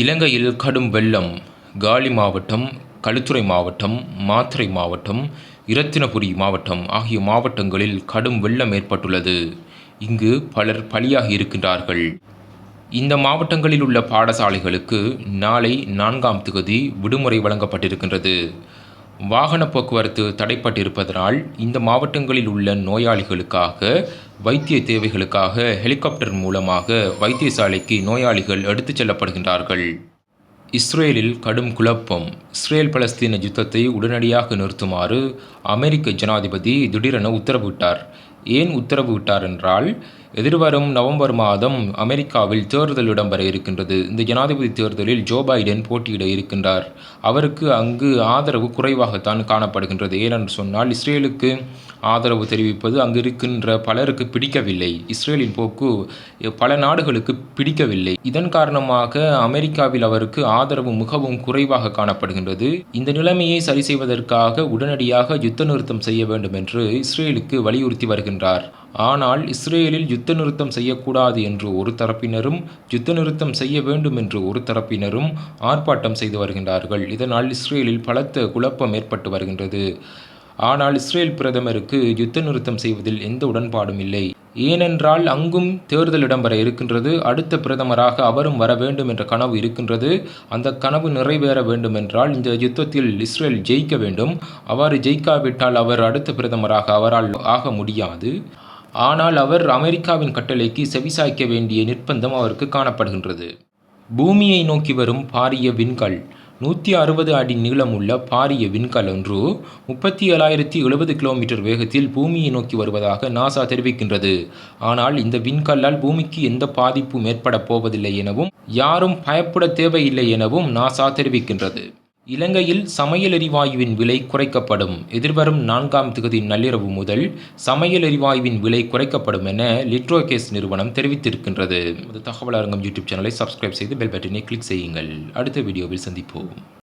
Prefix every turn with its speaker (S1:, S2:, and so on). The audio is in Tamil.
S1: இலங்கையில் கடும் வெள்ளம் காலி மாவட்டம் களுத்துறை மாவட்டம் மாத்திரை மாவட்டம் இரத்தினபுரி மாவட்டம் ஆகிய மாவட்டங்களில் கடும் வெள்ளம் ஏற்பட்டுள்ளது. இங்கு பலர் பலியாகி இருக்கின்றார்கள். இந்த மாவட்டங்களில் உள்ள பாடசாலைகளுக்கு நாளை நான்காம் திகதி விடுமுறை வழங்கப்பட்டிருக்கின்றது. வாகன போக்குவரத்து தடைப்பட்டிருப்பதனால் இந்த மாவட்டங்களில் உள்ள நோயாளிகளுக்காக வைத்திய தேவைகளுக்காக ஹெலிகாப்டர் மூலமாக வைத்தியசாலைக்கு நோயாளிகள் எடுத்துச் செல்லப்படுகின்றார்கள். இஸ்ரேலில் கடும் குழப்பம். இஸ்ரேல் பலஸ்தீன யுத்தத்தை உடனடியாக நிறுத்துமாறு அமெரிக்க ஜனாதிபதி திடீரென உத்தரவிட்டார். ஏன் உத்தரவு விட்டார் என்றால் எதிர்வரும் நவம்பர் மாதம் அமெரிக்காவில் தேர்தல் இடம்பெற இருக்கின்றது. இந்த ஜனாதிபதி தேர்தலில் ஜோ பைடன் போட்டியிட இருக்கின்றார். அவருக்கு அங்கு ஆதரவு குறைவாகத்தான் காணப்படுகின்றது. ஏனென்று சொன்னால் இஸ்ரேலுக்கு ஆதரவு தெரிவிப்பது அங்கு இருக்கின்ற பலருக்கு பிடிக்கவில்லை. இஸ்ரேலின் போக்கு பல நாடுகளுக்கு பிடிக்கவில்லை. இதன் காரணமாக அமெரிக்காவில் அவருக்கு ஆதரவு மிகவும் குறைவாக காணப்படுகின்றது. இந்த நிலைமையை சரி செய்வதற்காக உடனடியாக யுத்த நிறுத்தம் செய்ய வேண்டும் என்று இஸ்ரேலுக்கு வலியுறுத்தி வருகின்றார். ஆனால் இஸ்ரேலில் யுத்த நிறுத்தம் செய்யக்கூடாது என்று ஒரு தரப்பினரும் யுத்த நிறுத்தம் செய்ய வேண்டும் என்று ஒரு தரப்பினரும் ஆர்ப்பாட்டம் செய்து வருகின்றார்கள். இதனால் இஸ்ரேலில் பலத்த குழப்பம் ஏற்பட்டு வருகின்றது. ஆனால் இஸ்ரேல் பிரதமருக்கு யுத்த நிறுத்தம் செய்வதில் எந்த உடன்பாடும் இல்லை. ஏனென்றால் அங்கும் தேர்தல் இடம்பெற இருக்கின்றது. அடுத்த பிரதமராக அவரும் வர வேண்டும் என்ற கனவு இருக்கின்றது. அந்த கனவு நிறைவேற வேண்டும் என்றால் இந்த யுத்தத்தில் இஸ்ரேல் ஜெயிக்க வேண்டும். அவ்வாறு ஜெயிக்காவிட்டால் அவர் அடுத்த பிரதமராக அவரால் ஆக முடியாது. ஆனால் அவர் அமெரிக்காவின் கட்டளைக்கு செவிசாய்க்க வேண்டிய நிர்பந்தம் அவருக்கு காணப்படுகின்றது. பூமியை நோக்கி வரும் பாரிய விண்கல். நூற்றி அறுபது அடி நீளமுள்ள பாரிய விண்கல் ஒன்று முப்பத்தி ஏழாயிரத்தி எழுபது கிலோமீட்டர் வேகத்தில் பூமியை நோக்கி வருவதாக நாசா தெரிவிக்கின்றது. ஆனால் இந்த விண்கல்லால் பூமிக்கு எந்த பாதிப்பும் ஏற்பட போவதில்லை எனவும் யாரும் பயப்பட தேவையில்லை எனவும் நாசா தெரிவிக்கின்றது. இலங்கையில் சமையல் எரிவாயுவின் விலை குறைக்கப்படும். எதிர்வரும் நான்காம் திகதி நள்ளிரவு முதல் சமையல் எரிவாயுவின் விலை குறைக்கப்படும் என லிட்ரோகேஸ் நிறுவனம் தெரிவித்திருக்கின்றது. தகவல் அரங்கம் யூடியூப் சேனலை சப்ஸ்கிரைப் செய்து பெல் பட்டனை கிளிக் செய்யுங்கள். அடுத்த வீடியோவில் சந்திப்போம்.